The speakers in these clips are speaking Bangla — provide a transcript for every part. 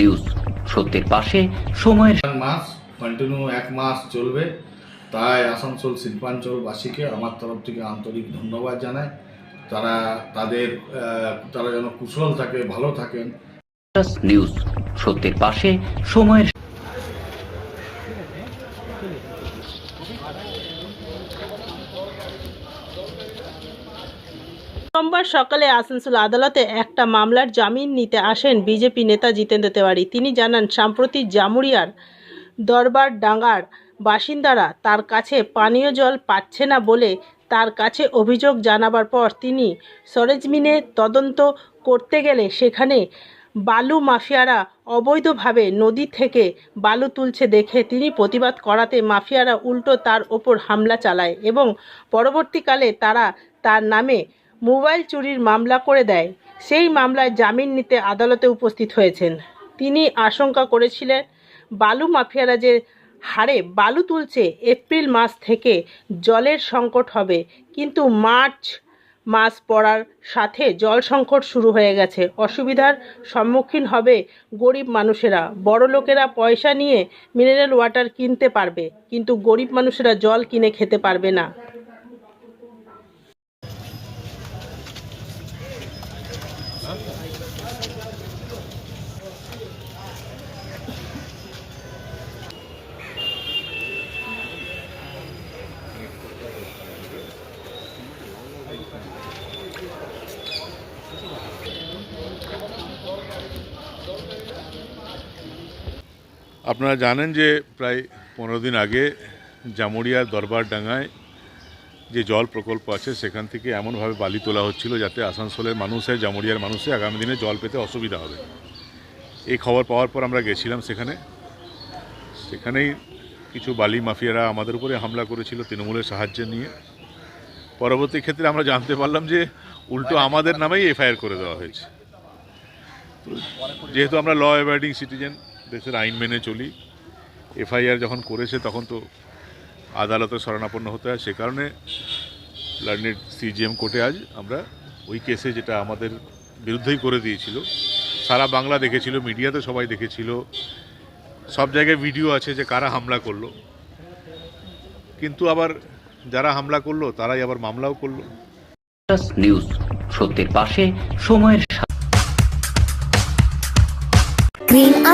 নিউজ সত্যের পাশে সময়ের মাস কন্টিনিউ এক মাস চলবে। তাই আসানসোল শিল্পাঞ্চলবাসীকে আমার তরফ থেকে আন্তরিক ধন্যবাদ জানাই। তারা তাদের তারা যেন কুশল থাকে ভালো থাকেন। নিউজ সত্যের পাশে সময়ের সোমবার সকালে আসানসোল আদালতে একটা মামলার জামিন নিতে আসেন বিজেপি নেতা জিতেন্দ্র তেওয়ারি। তিনি জানান, সাম্প্রতিক জামুরিয়ার দরবার ডাঙ্গার বাসিন্দারা তার কাছে পানীয় জল পাচ্ছে না বলে তার কাছে অভিযোগ জানাবার পর তিনি সরেজমিনে তদন্ত করতে গেলে সেখানে বালু মাফিয়ারা অবৈধভাবে নদী থেকে বালু তুলছে দেখে তিনি প্রতিবাদ করাতে মাফিয়ারা উল্টো তার ওপর হামলা চালায় এবং পরবর্তীকালে তারা তার নামে মোবাইল চুরির মামলা করে দেয়, সেই মামলায় জামিন নিতে আদালতে উপস্থিত হয়েছেন। তিনি আশঙ্কা করেছিলেন, বালু মাফিয়ারা যে হারে বালু তুলছে, এপ্রিল মাস থেকে জলের সংকট হবে, কিন্তু মার্চ মাস পড়ার সাথে জল সংকট শুরু হয়ে গেছে। অসুবিধার সম্মুখীন হবে গরিব মানুষেরা। বড় লোকেরা পয়সা নিয়ে মিনারেল ওয়াটার কিনতে পারবে, কিন্তু গরিব মানুষেরা জল কিনে খেতে পারবে না। আপনারা জানেন যে প্রায় পনেরো দিন আগে জামুরিয়ার দরবার ডাঙ্গায় যে জল প্রকল্প আছে, সেখান থেকে এমনভাবে বালি তোলা হচ্ছিল যাতে আসানসোলের মানুষের জামুরিয়ার মানুষের আগামী দিনে জল পেতে অসুবিধা হবে। এই খবর পাওয়ার পর আমরা গেছিলাম সেখানে। সেখানেই কিছু বালি মাফিয়ারা আমাদের উপরে হামলা করেছিল তৃণমূলের সাহায্য নিয়ে। পরবর্তী ক্ষেত্রে আমরা জানতে পারলাম যে উল্টো আমাদের নামেই এফআইআর করে দেওয়া হয়েছে। যেহেতু আমরা ল অ্যাভয়েডিং সিটিজেন দেশের আইন মেনে চলি। এফআইআর যখন করেছে, তখন তো আদালতে শরণাপন্ন হতে হয়। সে কারণে লার্নেড সিজিএম কোর্টে আজ আমরা ওই কেসে যেটা আমাদের বিরুদ্ধেই করে দিয়েছিল, সারা বাংলা দেখেছিল, মিডিয়াতে সবাই দেখেছিল, সব জায়গায় ভিডিও আছে যে কারা হামলা করল। কিন্তু আবার যারা হামলা করল, তারাই আবার মামলাও করল। নিউজ সত্যের পাশে, সময়ের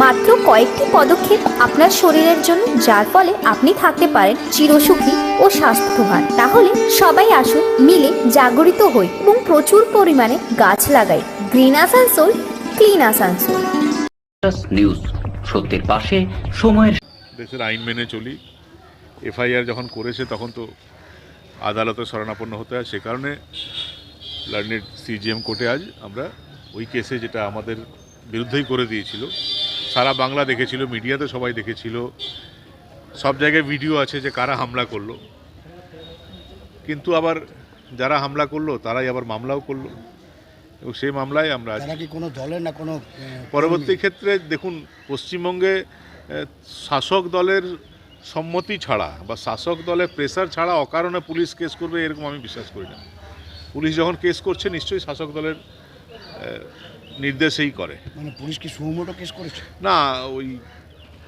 মাত্র কয়েকটি পদক্ষেপ আপনার শরীরের জন্য যার ফলে আপনি থাকতে পারেন চিরসুখী ও স্বাস্থ্যবান। তাহলে সবাই আসুন মিলে জাগরিত হই এবং প্রচুর পরিমাণে গাছ লাগাই। Green Asansol clean Asansol news সত্যের পাশে সময়ের দেশের আইন মেনে চলি। এফআইআর যখন করেছে তখন তো আদালতে শরণাপন্ন হতে হয়। সে কারণে লার্নেড সিজিএম কোর্টে আজ আমরা ওই কেসে যেটা আমাদের বিরুদ্ধেই করে দিয়েছিল সারা বাংলা দেখেছিল মিডিয়াতে সবাই দেখেছিল। সব জায়গায় ভিডিও আছে যে কারা হামলা করল। কিন্তু আবার যারা হামলা করল তারাই আবার মামলাও করল। এবং সেই মামলায় আমরা কি কোনো দলের না কোনো পরবর্তী ক্ষেত্রে দেখুন পশ্চিমবঙ্গে শাসক দলের সম্মতি ছাড়া বা শাসক দলের প্রেসার ছাড়া অকারণে পুলিশ কেস করবে এরকম আমি বিশ্বাস করি না। পুলিশ যখন কেস করছে নিশ্চয়ই শাসক দলের নির্দেশেই করে। মানে পুলিশ কি সুমোটো কেস করেছে? না ওই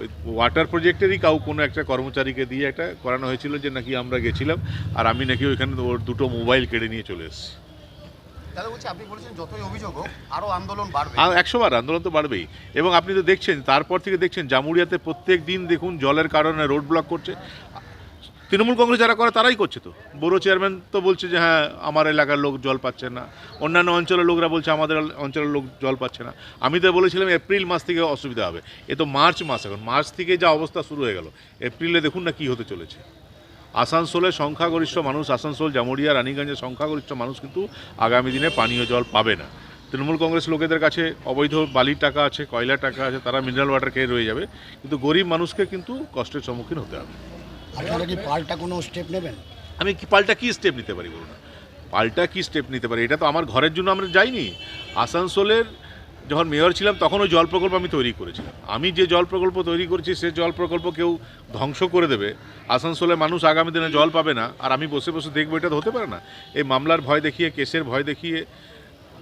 ওই ওয়াটার প্রজেক্টেরই কাউ কোনো একটা কর্মচারীকে দিয়ে একটা করানো হয়েছিল যে নাকি আমরা গেছিলাম আর আমি নাকি ওইখানে ওর দুটো মোবাইল কেড়ে নিয়ে চলে এসেছি। দাদা বলছি আপনি বলেছেন যতই অভিযোগ হোক আরও আন্দোলন বাড়বে। একশো বার আন্দোলন তো বাড়বেই। এবং আপনি তো দেখছেন তারপর থেকে দেখছেন জামুরিয়াতে প্রত্যেক দিন দেখুন জলের কারণে রোড ব্লক করছে। তৃণমূল কংগ্রেস যারা করে, তারাই করছে তো। বড় চেয়ারম্যান তো বলছে যে হ্যাঁ আমার এলাকার লোক জল পাচ্ছে না। অন্যান্য অঞ্চলের লোকরা বলছে, আমাদের অঞ্চলের লোক জল পাচ্ছে না। আমি তো বলেছিলাম, এপ্রিল মাস থেকে অসুবিধা হবে। এ তো মার্চ মাস এখন। মার্চ থেকে যা অবস্থা শুরু হয়ে গেল। এপ্রিলে দেখুন না কী হতে চলেছে। আসানসোলের সংখ্যাগরিষ্ঠ মানুষ, আসানসোল জামুরিয়া রানীগঞ্জের সংখ্যাগরিষ্ঠ মানুষ কিন্তু আগামী দিনে পানীয় জল পাবে না। তৃণমূল কংগ্রেস লোকেদের কাছে অবৈধ বালির টাকা আছে, কয়লার টাকা আছে, তারা মিনারেল ওয়াটার খেয়ে রয়ে যাবে। কিন্তু গরিব মানুষকে কিন্তু কষ্টের সম্মুখীন হতে হবে। আপনারা কি পাল্টা কোনো স্টেপ নেবেন? আমি কি পাল্টা কী স্টেপ নিতে পারি বলুন? পাল্টা কী স্টেপ নিতে পারি? এটা তো আমার ঘরের জন্য আমরা যাইনি। আসানসোলের যখন মেয়র ছিলাম, তখন ওই জল প্রকল্প আমি তৈরি করেছিলাম। আমি যে জল প্রকল্প তৈরি করেছি, সে জল প্রকল্প কেউ ধ্বংস করে দেবে। আসানসোলের মানুষ আগামী দিনে জল পাবে না, আর আমি বসে বসে দেখব, এটা হতে পারে না। এই মামলার ভয় দেখিয়ে, কেসের ভয় দেখিয়ে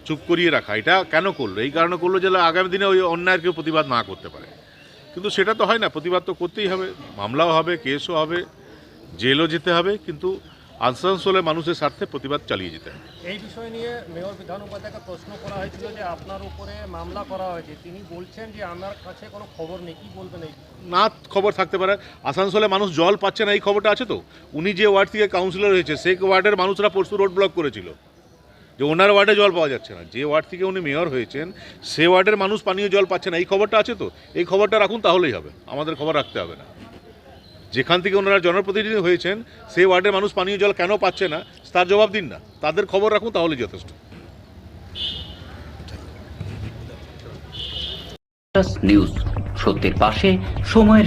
চুপ করিয়ে রাখা, এটা কেন করল? এই কারণে করল যে আগামী দিনে ওই অন্যায়ের কেউ প্রতিবাদ না করতে পারে। কিন্তু সেটা তো হয় না প্রতিবাদ তো করতেই হবে মামলাও হবে কেসও হবে জেলও যেতে হবে কিন্তু আসানসোলের মানুষের স্বার্থে প্রতিবাদ চালিয়ে যেতে হবে। এই বিষয় নিয়ে মেয়র বিধান উপাধ্যায়কে প্রশ্ন করা হয়েছিল যে আপনার উপরে মামলা করা হয়েছে। তিনি বলছেন যে আমার কাছে কোনো খবর নেই কি বলবেন এই না খবর থাকতে পারে আসানসোলে মানুষ জল পাচ্ছে না এই খবরটা আছে তো? উনি যে ওয়ার্ড থেকে কাউন্সিলর হয়েছে সেই ওয়ার্ডের মানুষরা পরশু রোড ব্লক করেছিল। যে ওনার ওয়ার্ডে জল পাওয়া যাচ্ছে না। যে ওয়ার্ড থেকে উনি মেয়র হয়েছেন, সে ওয়ার্ডের মানুষ পানীয় জল পাচ্ছে না। এই খবরটা আছে তো? এই খবরটা রাখুন, তাহলেই হবে। আমাদের খবর রাখতে হবে না। যেখান থেকে ওনারা জনপ্রতিনিধি হয়েছেন সেই ওয়ার্ডের মানুষ পানীয় জল কেন পাচ্ছে না? তার জবাব দিন না। তাদের খবর রাখুন, তাহলেই যথেষ্ট। নিউজ সত্যের পাশে, সময়ের